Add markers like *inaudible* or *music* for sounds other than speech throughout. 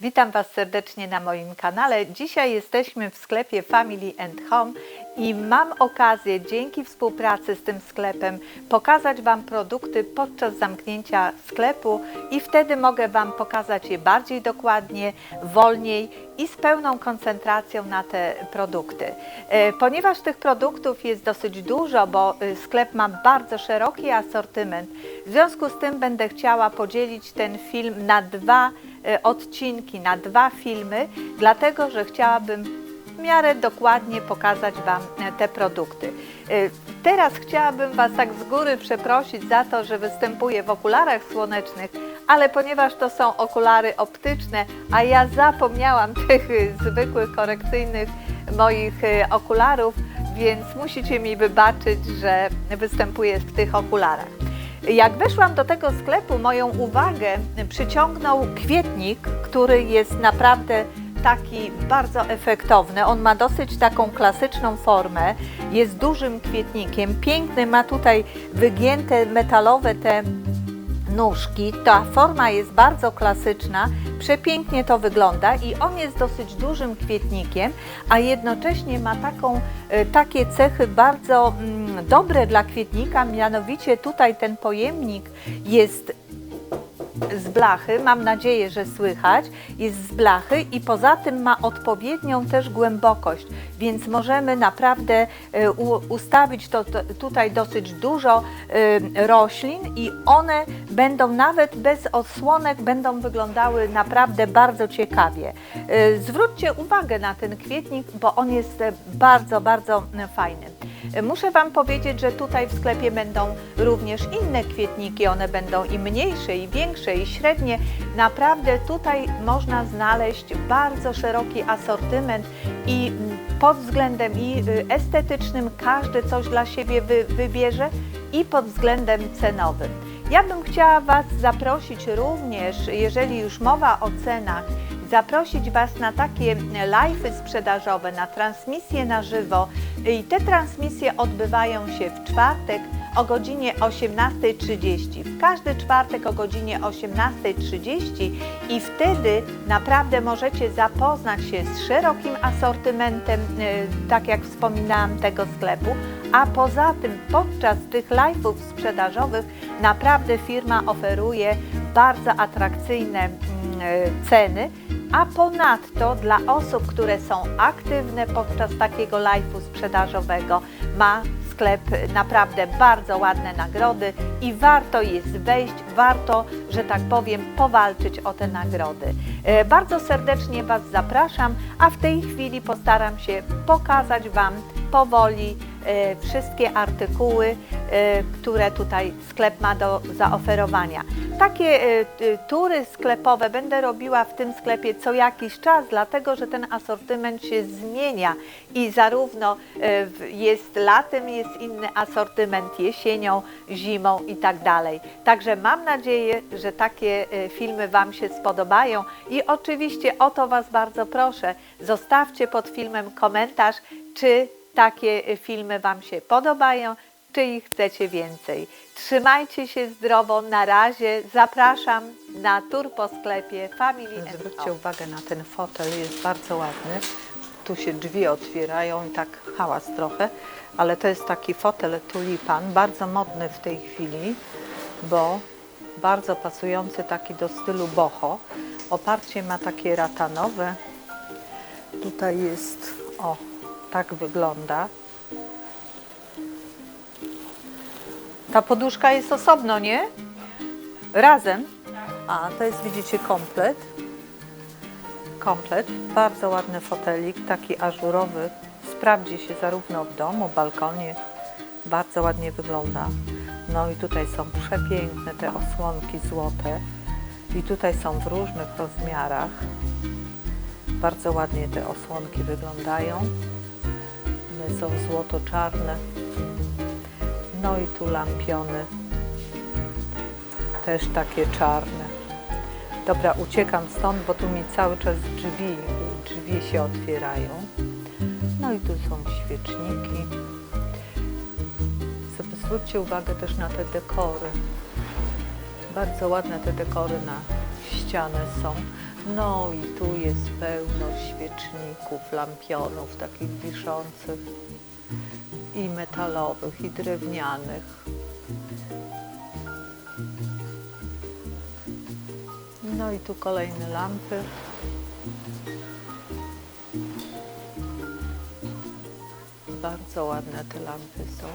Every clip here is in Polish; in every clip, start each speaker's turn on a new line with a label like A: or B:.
A: Witam Was serdecznie na moim kanale. Dzisiaj jesteśmy w sklepie Family and Home i mam okazję dzięki współpracy z tym sklepem pokazać Wam produkty podczas zamknięcia sklepu i wtedy mogę Wam pokazać je bardziej dokładnie, wolniej i z pełną koncentracją na te produkty. E, Ponieważ tych produktów jest dosyć dużo, bo y, sklep ma bardzo szeroki asortyment, w związku z tym będę chciała podzielić ten film na dwa e, odcinki, na dwa filmy, dlatego że chciałabym w miarę dokładnie pokazać Wam e, te produkty. E, Teraz chciałabym Was tak z góry przeprosić za to, że występuję w okularach słonecznych, ale ponieważ to są okulary optyczne, a ja zapomniałam *laughs* tych zwykłych korekcyjnych moich okularów, więc musicie mi wybaczyć, że występuję w tych okularach. Jak weszłam do tego sklepu, moją uwagę przyciągnął kwietnik, który jest naprawdę taki bardzo efektowny. On ma dosyć taką klasyczną formę, jest dużym kwietnikiem, piękny, ma tutaj wygięte metalowe te nóżki. Ta forma jest bardzo klasyczna, przepięknie to wygląda i on jest dosyć dużym kwietnikiem, a jednocześnie ma taką, e, takie cechy bardzo mm, dobre dla kwietnika, mianowicie tutaj ten pojemnik jest z blachy, mam nadzieję, że słychać, jest z blachy i poza tym ma odpowiednią też głębokość, więc możemy naprawdę e, ustawić to, tutaj dosyć dużo e, roślin i one będą nawet bez odsłonek, będą wyglądały naprawdę bardzo ciekawie. E, Zwróćcie uwagę na ten kwietnik, bo on jest bardzo, bardzo fajny. Muszę Wam powiedzieć, że tutaj w sklepie będą również inne kwietniki, one będą i mniejsze, i większe, i średnie. Naprawdę tutaj można znaleźć bardzo szeroki asortyment i pod względem i y, estetycznym każdy coś dla siebie wy, wybierze i pod względem cenowym. Ja bym chciała Was zaprosić również, jeżeli już mowa o cenach, zaprosić Was na takie live'y sprzedażowe, na transmisje na żywo. I te transmisje odbywają się w czwartek o godzinie 18.30. W każdy czwartek o godzinie 18.30 i wtedy naprawdę możecie zapoznać się z szerokim asortymentem, e, tak jak wspominałam, tego sklepu. A poza tym podczas tych live'ów sprzedażowych naprawdę firma oferuje bardzo atrakcyjne mm, e, ceny. A ponadto dla osób, które są aktywne podczas takiego live'u sprzedażowego, ma sklep naprawdę bardzo ładne nagrody i warto jest wejść, warto, że tak powiem, powalczyć o te nagrody. E, Bardzo serdecznie Was zapraszam, a w tej chwili postaram się pokazać Wam powoli e, wszystkie artykuły, e, które tutaj sklep ma do zaoferowania. Takie e, t- tury sklepowe będę robiła w tym sklepie co jakiś czas, dlatego że ten asortyment się zmienia i zarówno e, jest latem jest inny asortyment, jesienią, zimą i tak dalej. Także mam nadzieję, że takie e, filmy Wam się spodobają i oczywiście o to Was bardzo proszę. Zostawcie pod filmem komentarz, czy takie e, filmy Wam się podobają, czy ich chcecie więcej. Trzymajcie się zdrowo, na razie. Zapraszam na tur po sklepie Family
B: Zwróćcie uwagę na ten fotel, jest bardzo ładny. Tu się drzwi otwierają i tak hałas trochę, ale to jest taki fotel tulipan, bardzo modny w tej chwili, bo bardzo pasujący taki do stylu boho. Oparcie ma takie ratanowe. Tutaj jest, o, tak wygląda.
A: Ta poduszka jest osobno, nie? Razem?
B: A, to jest, widzicie, komplet. Komplet. Bardzo ładny fotelik, taki ażurowy. Sprawdzi się zarówno w domu, balkonie. Bardzo ładnie wygląda. No i tutaj są przepiękne te osłonki złote. I tutaj są w różnych rozmiarach. Bardzo ładnie te osłonki wyglądają. One są złoto-czarne. No i tu lampiony też takie czarne. Dobra, uciekam stąd, bo tu mi cały czas drzwi, drzwi się otwierają. No i tu są świeczniki. Zwróćcie uwagę też na te dekory. Bardzo ładne te dekory na ścianę są. No i tu jest pełno świeczników, lampionów takich wiszących i metalowych, i drewnianych. No i tu kolejne lampy. Bardzo ładne te lampy są.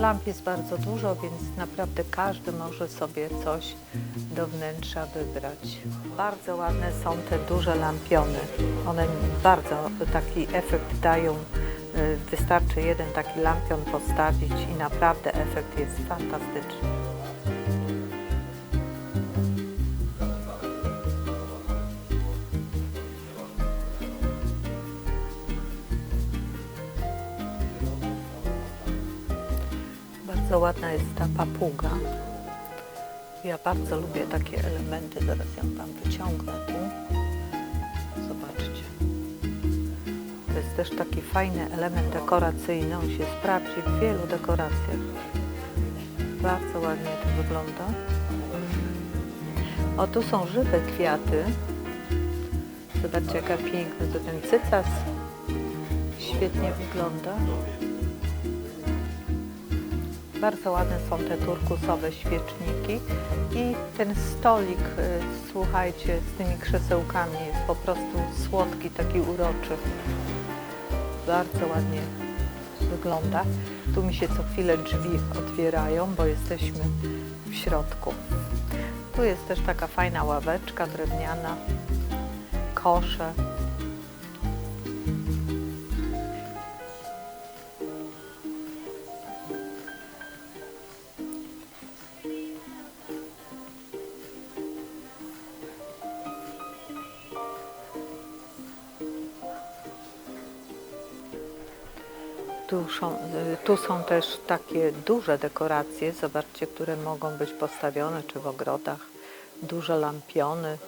B: Lamp jest bardzo dużo, więc naprawdę każdy może sobie coś do wnętrza wybrać. Bardzo ładne są te duże lampiony. One bardzo taki efekt dają. Y, Wystarczy jeden taki lampion postawić i naprawdę efekt jest fantastyczny. Bardzo ładna jest ta papuga. Ja bardzo lubię takie elementy. Zaraz ją Wam wyciągnę tu. Jest też taki fajny element dekoracyjny. On się sprawdzi w wielu dekoracjach. Bardzo ładnie to wygląda. O, tu są żywe kwiaty. Zobaczcie, jaka piękna. To ten cycas świetnie wygląda. Bardzo ładne są te turkusowe świeczniki i ten stolik, y, słuchajcie, z tymi krzesełkami jest po prostu słodki, taki uroczy. Bardzo ładnie wygląda. Tu mi się co chwilę drzwi otwierają, bo jesteśmy w środku. Tu jest też taka fajna ławeczka drewniana, kosze. Tu są, y, tu są też takie duże dekoracje, zobaczcie, które mogą być postawione czy w ogrodach. Duże lampiony,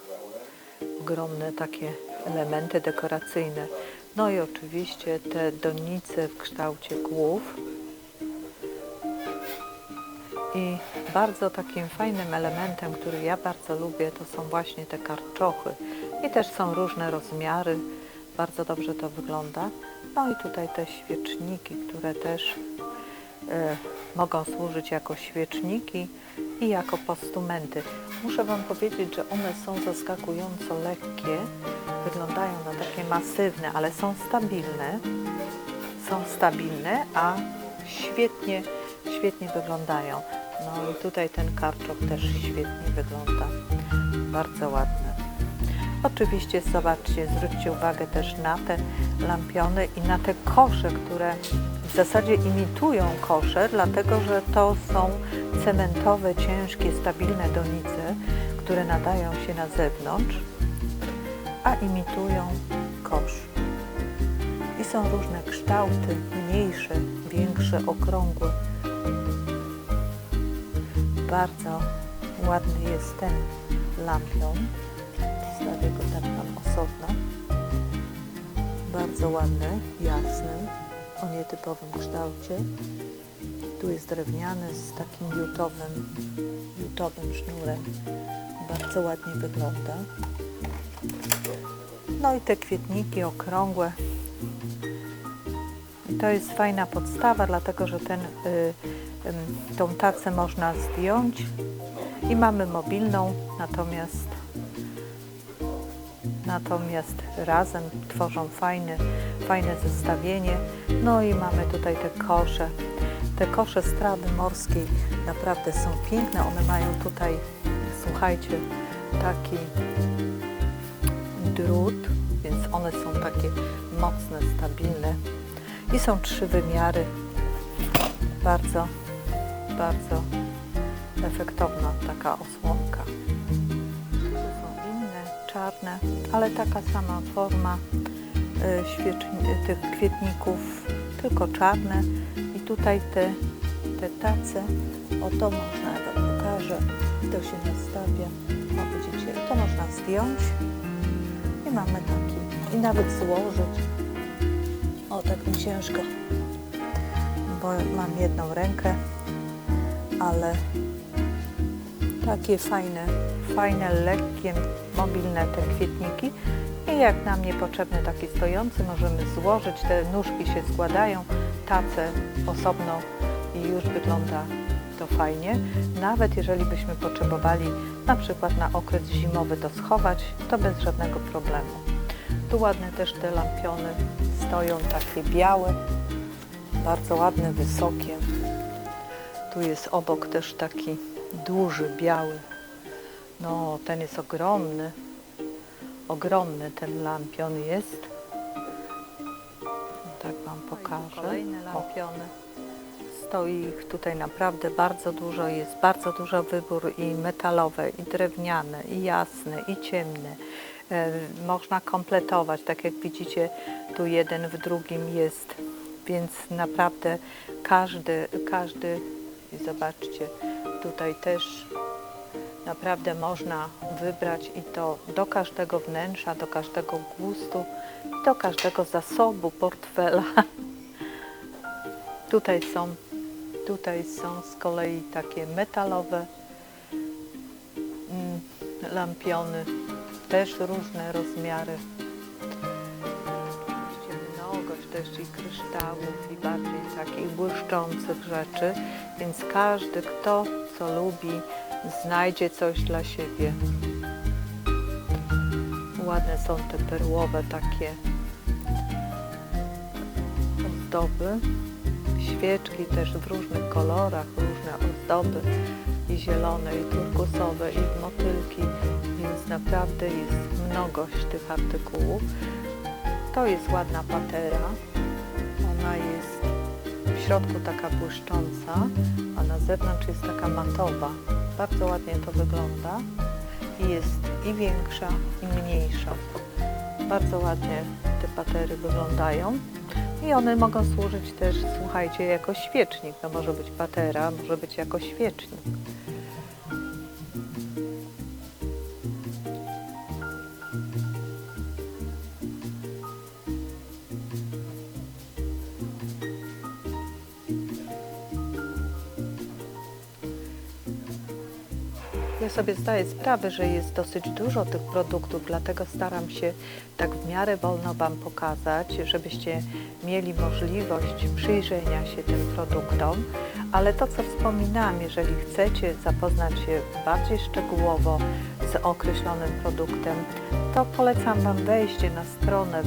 B: ogromne takie elementy dekoracyjne. No i oczywiście te donice w kształcie głów. I bardzo takim fajnym elementem, który ja bardzo lubię, to są właśnie te karczochy. I też są różne rozmiary. Bardzo dobrze to wygląda. No i tutaj te świeczniki, które też e, mogą służyć jako świeczniki i jako postumenty. Muszę Wam powiedzieć, że one są zaskakująco lekkie. Wyglądają na takie masywne, ale są stabilne. Są stabilne, a świetnie, świetnie wyglądają. No i tutaj ten karczok też świetnie wygląda. Bardzo ładny. Oczywiście zobaczcie, zwróćcie uwagę też na te lampiony i na te kosze, które w zasadzie imitują kosze, dlatego że to są cementowe, ciężkie, stabilne donice, które nadają się na zewnątrz, a imitują kosz. I są różne kształty, mniejsze, większe, okrągłe. Bardzo ładny jest ten lampion. Zostawię go tak tam osobno. Bardzo ładny, jasny, o nietypowym kształcie. Tu jest drewniany z takim jutowym, jutowym sznurem. Bardzo ładnie wygląda. No i te kwietniki okrągłe. I to jest fajna podstawa, dlatego że ten, y, ym, tą tacę można zdjąć i mamy mobilną, natomiast natomiast razem tworzą fajne, fajne zestawienie. No i mamy tutaj te kosze. Te kosze z trawy morskiej naprawdę są piękne. One mają tutaj, słuchajcie, taki drut, więc one są takie mocne, stabilne. I są trzy wymiary. Bardzo, bardzo efektowna taka osłonka. Czarne, ale taka sama forma y, świeczni- tych kwietników, tylko czarne. I tutaj te, te tace, o to można, ja wam pokażę, to się nastawia. O, widzicie, to można zdjąć i mamy taki. I nawet złożyć. O, tak mi ciężko, bo mam jedną rękę, ale
A: Takie fajne, fajne, lekkie, mobilne te kwietniki. I jak nam niepotrzebny taki stojący, możemy złożyć, te nóżki się składają, tacę osobno i już wygląda to fajnie. Nawet jeżeli byśmy potrzebowali na przykład na okres zimowy to schować, to bez żadnego problemu. Tu ładne też te lampiony stoją, takie białe, bardzo ładne, wysokie. Tu jest obok też taki duży, biały. No, ten jest ogromny. Ogromny ten lampion jest. Tak Wam pokażę.
B: Kolejne
A: lampiony. Stoi ich tutaj naprawdę bardzo dużo. Jest bardzo dużo wybór i metalowe, i drewniane, i jasne, i ciemne. E, można kompletować, tak jak widzicie, tu jeden w drugim jest, więc naprawdę każdy, każdy, i zobaczcie, tutaj też naprawdę można wybrać i to do każdego wnętrza, do każdego gustu, do każdego zasobu portfela. *laughs* Tutaj są, tutaj są z kolei takie metalowe mm, lampiony, też różne rozmiary. Oczywiście Mnogość też i kryształów i bardziej takich błyszczących rzeczy, więc każdy, kto co lubi, znajdzie coś dla siebie. Ładne są te perłowe takie ozdoby. Świeczki też w różnych kolorach, różne ozdoby i zielone, i turkusowe, i motylki, więc naprawdę jest mnogość tych artykułów. To jest ładna patera. Ona jest środku taka błyszcząca, a na zewnątrz jest taka matowa. Bardzo ładnie to wygląda i jest i większa, i mniejsza. Bardzo ładnie te patery wyglądają i one mogą służyć też, słuchajcie, jako świecznik. To może być patera, może być jako świecznik. Ja sobie zdaję sprawę, że jest dosyć dużo tych produktów, dlatego staram się tak w miarę wolno Wam pokazać, żebyście mieli możliwość przyjrzenia się tym produktom. Ale to, co wspominałam, jeżeli chcecie zapoznać się bardziej szczegółowo z określonym produktem, to polecam Wam wejście na stronę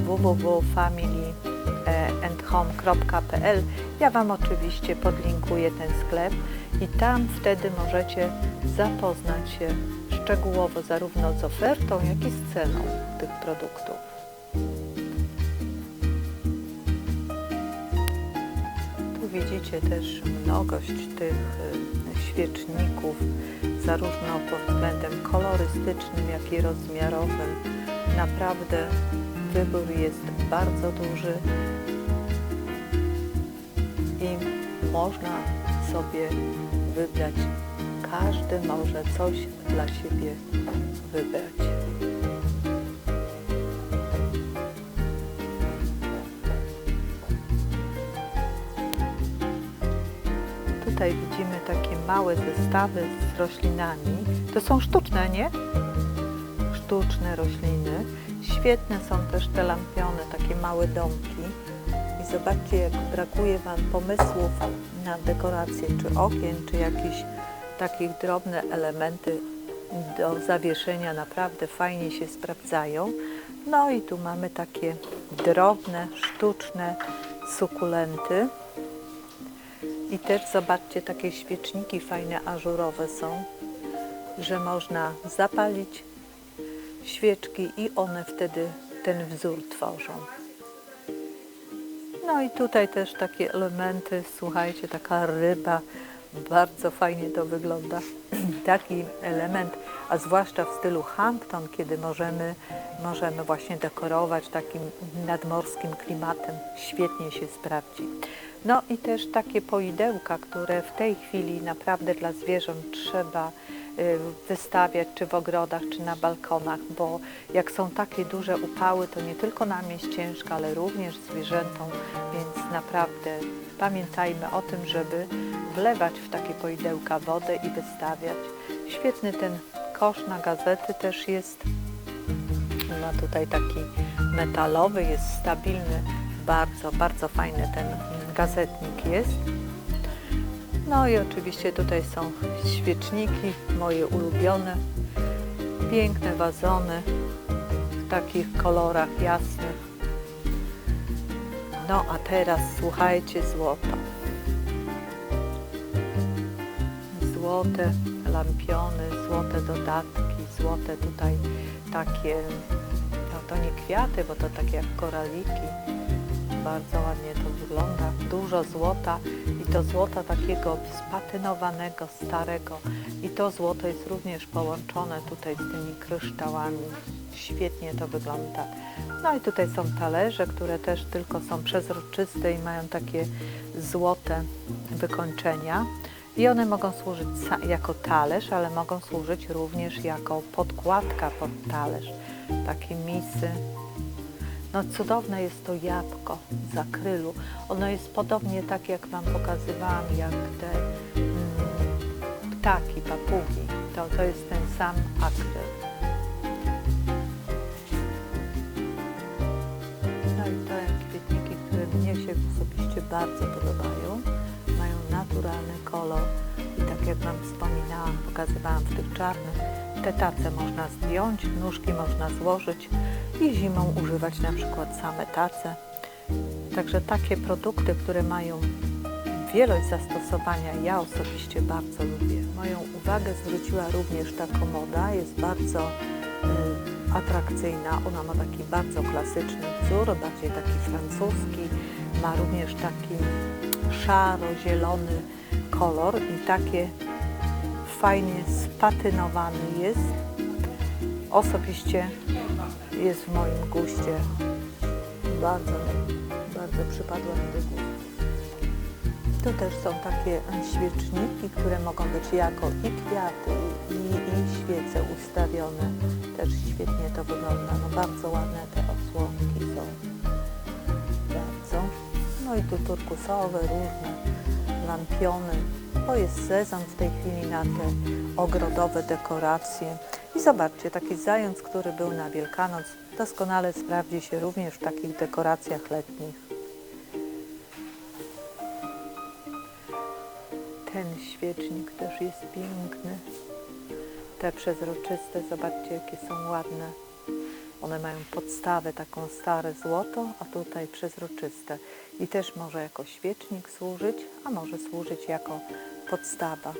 A: www.familyandhome.pl. Ja Wam oczywiście podlinkuję ten sklep i tam wtedy możecie zapoznać się szczegółowo zarówno z ofertą, jak i z ceną tych produktów. Tu widzicie też mnogość tych y, świeczników, zarówno pod względem kolorystycznym, jak i rozmiarowym. Naprawdę wybór jest bardzo duży i można sobie wybrać. Każdy może coś dla siebie wybrać. Tutaj widzimy takie małe zestawy z roślinami. To są sztuczne, nie? Sztuczne rośliny. Świetne są też te lampiony, takie małe domki. I zobaczcie, jak brakuje Wam pomysłów na dekorację, czy okien, czy jakieś takich drobne elementy do zawieszenia. Naprawdę fajnie się sprawdzają. No i tu mamy takie drobne, sztuczne sukulenty. I też zobaczcie, takie świeczniki fajne, ażurowe są, że można zapalić świeczki i one wtedy ten wzór tworzą. No i tutaj też takie elementy, słuchajcie, taka ryba, bardzo fajnie to wygląda. *clears throat* Taki element, a zwłaszcza w stylu Hampton, kiedy możemy, możemy właśnie dekorować takim nadmorskim klimatem, świetnie się sprawdzi. No i też takie poidełka, które w tej chwili naprawdę dla zwierząt trzeba wystawiać czy w ogrodach, czy na balkonach, bo jak są takie duże upały, to nie tylko nam jest ciężko, ale również zwierzętom, więc naprawdę pamiętajmy o tym, żeby wlewać w takie poidełka wodę i wystawiać. Świetny ten kosz na gazety też jest. Ma tutaj taki metalowy, jest stabilny, bardzo, bardzo fajny ten gazetnik jest. No i oczywiście tutaj są świeczniki, moje ulubione, piękne wazony w takich kolorach jasnych. No a teraz słuchajcie złota. Złote lampiony, złote dodatki, złote tutaj takie, no to nie kwiaty, bo to takie jak koraliki. Bardzo ładnie to wygląda. Dużo złota i to złota takiego spatynowanego, starego. I to złoto jest również połączone tutaj z tymi kryształami. Świetnie to wygląda. No i tutaj są talerze, które też tylko są przezroczyste i mają takie złote wykończenia. I one mogą służyć jako talerz, ale mogą służyć również jako podkładka pod talerz. Takie misy. No cudowne jest to jabłko z akrylu. Ono jest podobnie tak, jak Wam pokazywałam, jak te mm, ptaki, papugi. To, to jest ten sam akryl. No i to kwietniki, które mnie się osobiście bardzo podobają. Mają naturalny kolor i tak jak Wam wspominałam, pokazywałam w tych czarnych, te tace można zdjąć, nóżki można złożyć i zimą używać na przykład same tace. Także takie produkty, które mają wielość zastosowania, ja osobiście bardzo lubię. Moją uwagę zwróciła również ta komoda, jest bardzo y, atrakcyjna. Ona ma taki bardzo klasyczny wzór, bardziej taki francuski. Ma również taki szaro-zielony kolor i takie fajnie spatynowany jest. Osobiście jest w moim guście. Bardzo, bardzo przypadła mi do gustu. Tu też są takie świeczniki, które mogą być jako i kwiaty, i, i świece ustawione. Też świetnie to wygląda. No bardzo ładne te osłonki są. Bardzo. No i tu turkusowe, różne lampiony. To jest sezon w tej chwili na te ogrodowe dekoracje. I zobaczcie, taki zając, który był na Wielkanoc, doskonale sprawdzi się również w takich dekoracjach letnich. Ten świecznik też jest piękny. Te przezroczyste, zobaczcie jakie są ładne. One mają podstawę taką stare złoto, a tutaj przezroczyste. I też może jako świecznik służyć, a może służyć jako podstawa.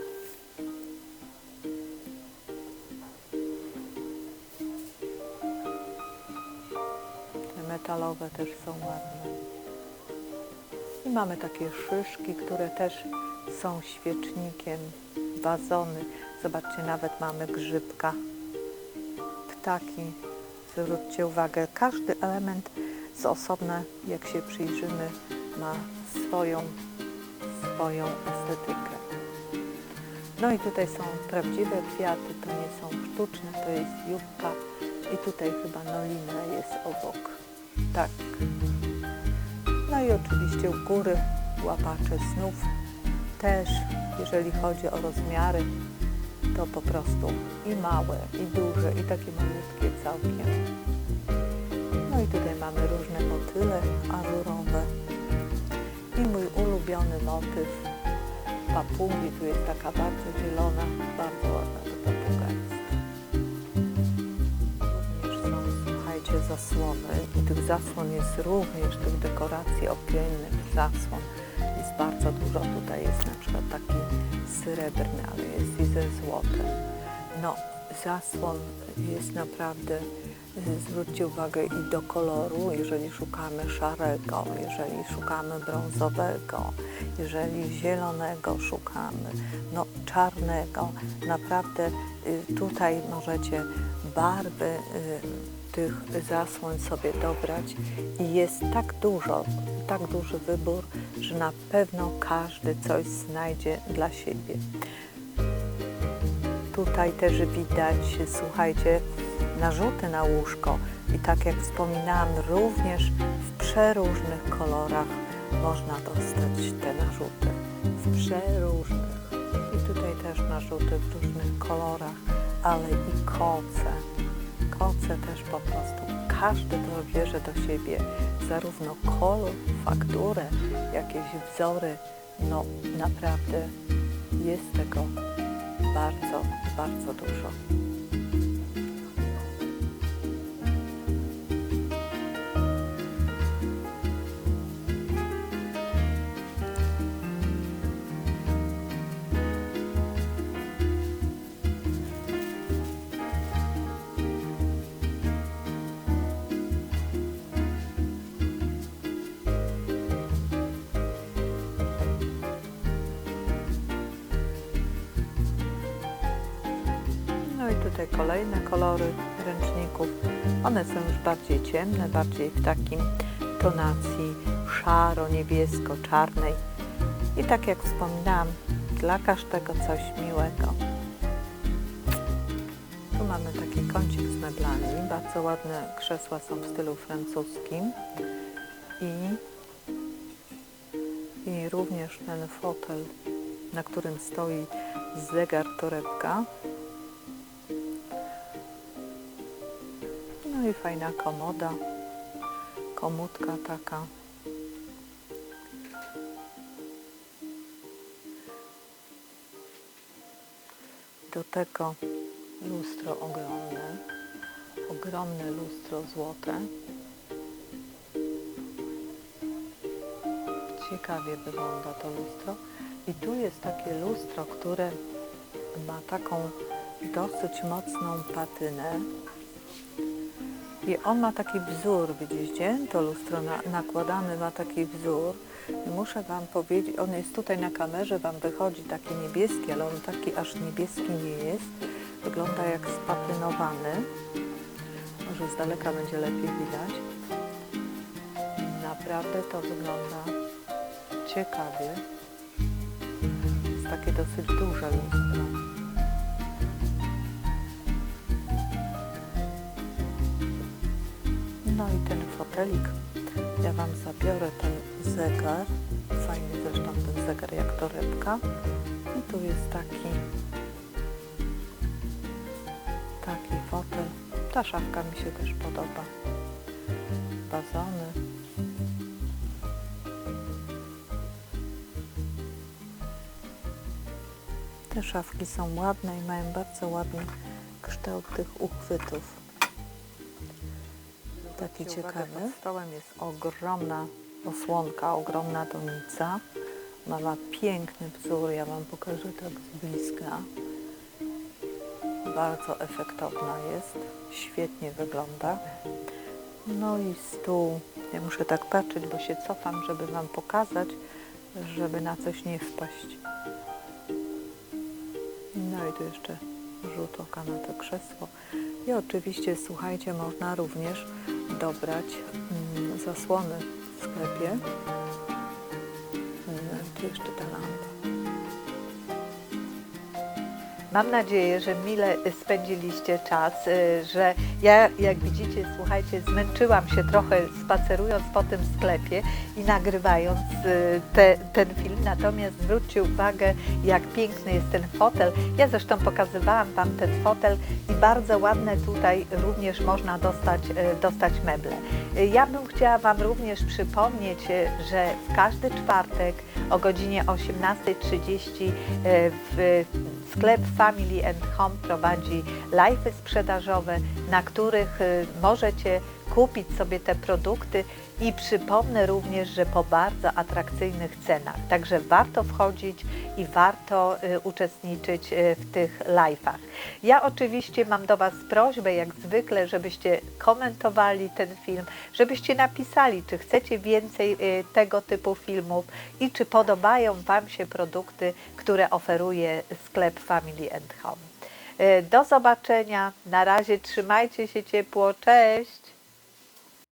A: Też są ładne. I mamy takie szyszki, które też są świecznikiem, wazony. Zobaczcie, nawet mamy grzybka, ptaki. Zwróćcie uwagę, każdy element z osobna, jak się przyjrzymy, ma swoją, swoją estetykę. No i tutaj są prawdziwe kwiaty, to nie są sztuczne, to jest jubka i tutaj chyba nolina jest obok. Tak. No i oczywiście u góry łapacze snów też, jeżeli chodzi o rozmiary, to po prostu i małe, i duże, i takie malutkie całkiem. No i tutaj mamy różne motyle ażurowe i mój ulubiony motyw papugi. Tu jest taka bardzo zielona, bardzo ładna ta papuga zasłony i tych zasłon jest również, tych dekoracji okiennych, zasłon jest bardzo dużo. Tutaj jest na przykład taki srebrny, ale jest i ze złotem. No, zasłon jest naprawdę, y, zwróćcie uwagę i do koloru, jeżeli szukamy szarego, jeżeli szukamy brązowego, jeżeli zielonego szukamy, no czarnego. Naprawdę y, tutaj możecie barwy y, tych sobie dobrać i jest tak dużo, tak duży wybór, że na pewno każdy coś znajdzie dla siebie. tutaj też widać, słuchajcie, narzuty na łóżko. I tak jak wspominałam, również w przeróżnych kolorach można dostać te narzuty. W przeróżnych. I tutaj też narzuty w różnych kolorach, ale i koce. Koce też po prostu. Każdy to bierze do siebie zarówno kolor, fakturę, jakieś wzory. No naprawdę jest tego bardzo, bardzo dużo. Tutaj kolejne kolory ręczników. One są już bardziej ciemne, bardziej w takim tonacji szaro-niebiesko-czarnej. I tak jak wspominałam, dla każdego coś miłego. Tu mamy taki kącik z meblami. Bardzo ładne krzesła są w stylu francuskim. I, i również ten fotel, na którym stoi zegar torebka. I fajna komoda, komódka taka. Do tego lustro ogromne, ogromne lustro złote. Ciekawie wygląda to lustro. I tu jest takie lustro, które ma taką dosyć mocną patynę. I on ma taki wzór, widzicie? To lustro na, nakładany ma taki wzór. I muszę Wam powiedzieć, on jest tutaj na kamerze, Wam wychodzi taki niebieski, ale on taki aż niebieski nie jest. Wygląda jak spatynowany. Może z daleka będzie lepiej widać. Naprawdę to wygląda ciekawie. Jest takie dosyć duże lustro. No i ten fotelik. Ja Wam zabiorę ten zegar. Fajny zresztą ten zegar jak torebka. I tu jest taki taki fotel. Ta szafka mi się też podoba. Bazony. Te szafki są ładne i mają bardzo ładny kształt tych uchwytów. Taki ciekawy. Pod stołem jest ogromna osłonka, ogromna donica. Ona ma piękny wzór, ja Wam pokażę tak z bliska. Bardzo efektowna jest, świetnie wygląda. No i stół. Ja muszę tak patrzeć, bo się cofam, żeby Wam pokazać, żeby na coś nie wpaść. No i tu jeszcze rzut oka na to krzesło. I oczywiście, słuchajcie, można również dobrać mm, zasłony w sklepie. Mm, Tu jeszcze ta
B: Mam nadzieję, że mile spędziliście czas, y, że ja, jak widzicie, słuchajcie, zmęczyłam się trochę spacerując po tym sklepie i nagrywając y, te, ten film. Natomiast zwróćcie uwagę, jak piękny jest ten fotel. Ja zresztą pokazywałam Wam ten fotel i bardzo ładne tutaj również można dostać, y, dostać meble. Ja bym chciała Wam również przypomnieć, że w każdy czwartek o godzinie 18.30 y, w sklep Family and Home prowadzi live'y sprzedażowe, na których y, możecie kupić sobie te produkty i przypomnę również, że po bardzo atrakcyjnych cenach. Także warto wchodzić i warto y, uczestniczyć y, w tych live'ach. Ja oczywiście mam do Was prośbę, jak zwykle, żebyście komentowali ten film, żebyście napisali, czy chcecie więcej y, tego typu filmów i czy podobają Wam się produkty, które oferuje sklep Family Home. Do zobaczenia. Na razie trzymajcie się ciepło. Cześć.